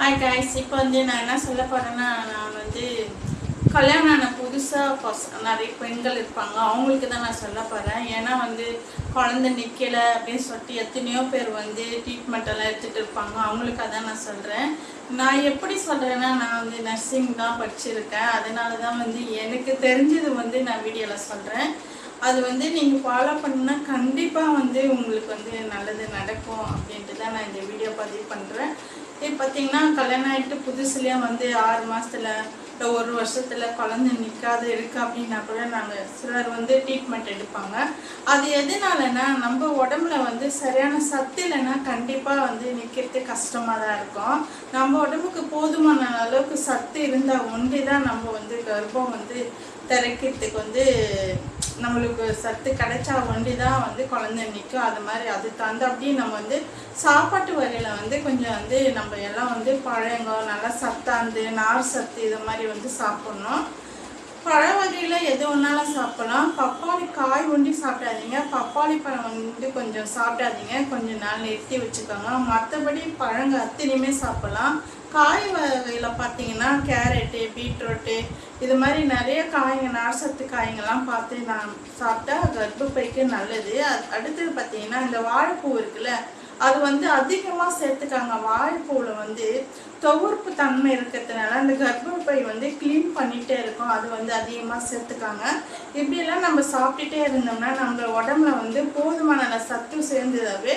Hi guys இப்போ வந்து நான் என்ன சொல்ல போகிறேன்னா நான் வந்து கல்யாணம் ஆன புதுசாக பஸ் நிறைய பெண்கள் இருப்பாங்க. அவங்களுக்கு தான் நான் சொல்ல போகிறேன் ஏன்னா வந்து குழந்தை நிற்கலை அப்படின்னு சொல்லிட்டு எத்தனையோ பேர் வந்து ட்ரீட்மெண்ட் எல்லாம் எடுத்துகிட்டு இருப்பாங்க. அவங்களுக்காக தான் நான் சொல்கிறேன் நான் எப்படி சொல்கிறேன்னா நான் வந்து நர்சிங் தான் படிச்சிருக்கேன். அதனால தான் வந்து எனக்கு தெரிஞ்சது வந்து நான் வீடியோவில் சொல்கிறேன் அது வந்து நீங்கள் ஃபாலோ பண்ணால் கண்டிப்பாக வந்து உங்களுக்கு வந்து நல்லது நடக்கும் அப்படின்ட்டு தான் நான் இந்த வீடியோ பதிவு பண்ணுறேன் இப்போ பார்த்தீங்கன்னா கல்யாணம் ஆகிட்டு புதுசுலேயே வந்து ஆறு மாதத்துல இல்லை ஒரு வருஷத்தில் குழந்தை நிற்காத இருக்கு அப்படின்னா கூட நாங்கள் சிலர் வந்து ட்ரீட்மெண்ட் எடுப்பாங்க. அது எதனாலனா நம்ம உடம்புல வந்து சரியான சத்து இல்லைன்னா கண்டிப்பாக வந்து நிற்கிறது கஷ்டமாக தான் இருக்கும். நம்ம உடம்புக்கு போதுமான அளவுக்கு சத்து இருந்தால் ஒன்றி தான் நம்ம வந்து கர்ப்பம் வந்து திறக்கிறதுக்கு வந்து நம்மளுக்கு சத்து கிடைச்சா ஒண்டி தான் வந்து குழந்தை நிற்கும் அது மாதிரி அது அப்படியே நம்ம வந்து சாப்பாட்டு வகையில் வந்து கொஞ்சம் வந்து நம்ம எல்லாம் வந்து பழங்கோ நல்லா சத்தாந்து நார் சத்து இது மாதிரி வந்து சாப்பிட்ணும். பழ வகையில் எது ஒன்றாலும் சாப்பிட்லாம். பப்பாளி காய் ஒண்டி சாப்பிடாதீங்க. பப்பாளி பழம் வந்து கொஞ்சம் சாப்பிடாதீங்க. கொஞ்சம் நாள் நிறுத்தி வச்சுக்கோங்க. மற்றபடி பழங்க அத்தனையுமே சாப்பிட்லாம். காய் வகையில் பார்த்தீங்கன்னா கேரட்டு பீட்ரூட்டு இது மாதிரி நிறைய காய்ங்க நார்சத்து காய்ங்கெல்லாம் பார்த்து நான் சாப்பிட்டா கர்ப்பப்பைக்கு நல்லது. அது அடுத்தது பார்த்தீங்கன்னா இந்த வாழைப்பூ இருக்குல்ல அது வந்து அதிகமாக சேர்த்துக்காங்க. வாழைப்பூவில் வந்து துவர்ப்பு தன்மை இருக்கிறதுனால அந்த கர்ப்பப்பை வந்து க்ளீன் பண்ணிகிட்டே இருக்கும். அது வந்து அதிகமாக சேர்த்துக்காங்க. இப்படியெல்லாம் நம்ம சாப்பிட்டுட்டே இருந்தோம்னா நம்ம உடம்புல வந்து போதுமான சத்து சேர்ந்ததாவே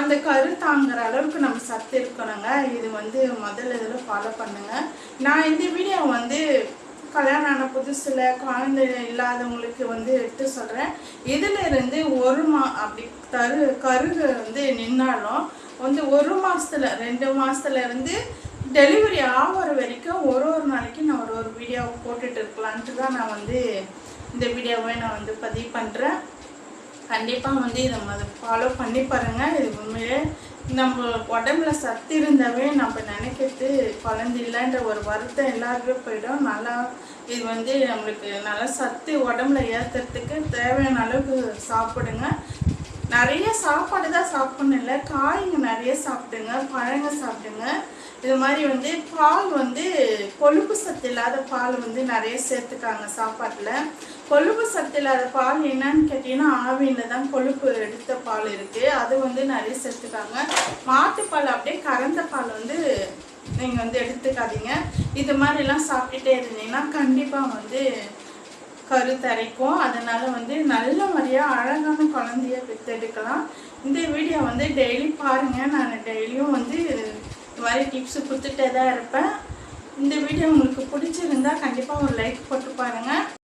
அந்த கரு தாங்குற அளவுக்கு நம்ம சத்து இருக்கணுங்க. இது வந்து முதல்ல இதில் ஃபாலோ பண்ணுங்க. நான் இந்த வீடியோ வந்து கல்யாணம் ஆன புதுசில் குழந்தை இல்லாதவங்களுக்கு வந்து எடுத்து சொல்கிறேன் இதில் இருந்து ஒரு மா அப்படி தரு கருகு வந்து நின்னாலும் வந்து ஒரு மாதத்தில் ரெண்டு மாதத்துல இருந்து டெலிவரி ஆகிற வரைக்கும் ஒரு ஒரு நாளைக்கு நான் ஒரு ஒரு வீடியோ போட்டுட்டு இருக்கலான்ட்டு தான் நான் வந்து இந்த வீடியோவை நான் வந்து பதிவு பண்ணுறேன் கண்டிப்பாக வந்து இதை மத ஃபாலோ பண்ணி பாருங்கள் இது உண்மையிலே நம்ம உடம்புல சத்து இருந்தாவே நம்ம நினைக்கிறது குழந்தை இல்லைன்ற ஒரு வருத்தம் எல்லாருமே போயிடும். நல்லா இது வந்து நம்மளுக்கு நல்லா சத்து உடம்புல ஏற்றுறதுக்கு தேவையான அளவுக்கு சாப்பிடுங்க. நிறைய சாப்பாடு தான் சாப்பிடணும் இல்லை காய்ங்க நிறைய சாப்பிடுங்க பழங்க சாப்பிடுங்க. இது மாதிரி வந்து பால் வந்து கொழுப்பு சத்து இல்லாத பால் வந்து நிறைய சேர்த்துக்காங்க சாப்பாட்டில். கொழுப்பு சத்து இல்லாத பால் என்னன்னு கேட்டிங்கன்னா ஆவியில் தான் கொழுப்பு எடுத்த பால் இருக்குது அது வந்து நிறைய சேர்த்துக்காங்க. மாட்டுப்பால் அப்படியே கறந்த பால் வந்து நீங்கள் வந்து எடுத்துக்காதீங்க. இது மாதிரிலாம் சாப்பிட்டுட்டே இருந்தீங்கன்னா கண்டிப்பாக வந்து கருத்தரைக்கும் அதனால் வந்து நல்ல முறையாக அழகான குழந்தைய பெற்றெடுக்கலாம். இந்த வீடியோ வந்து டெய்லி பாருங்கள் நான் டெய்லியும் வந்து இது மாதிரி டிப்ஸு கொடுத்துட்டே தான் இருப்பேன். இந்த வீடியோ உங்களுக்கு பிடிச்சிருந்தா கண்டிப்பாக ஒரு லைக் போட்டு பாருங்கள்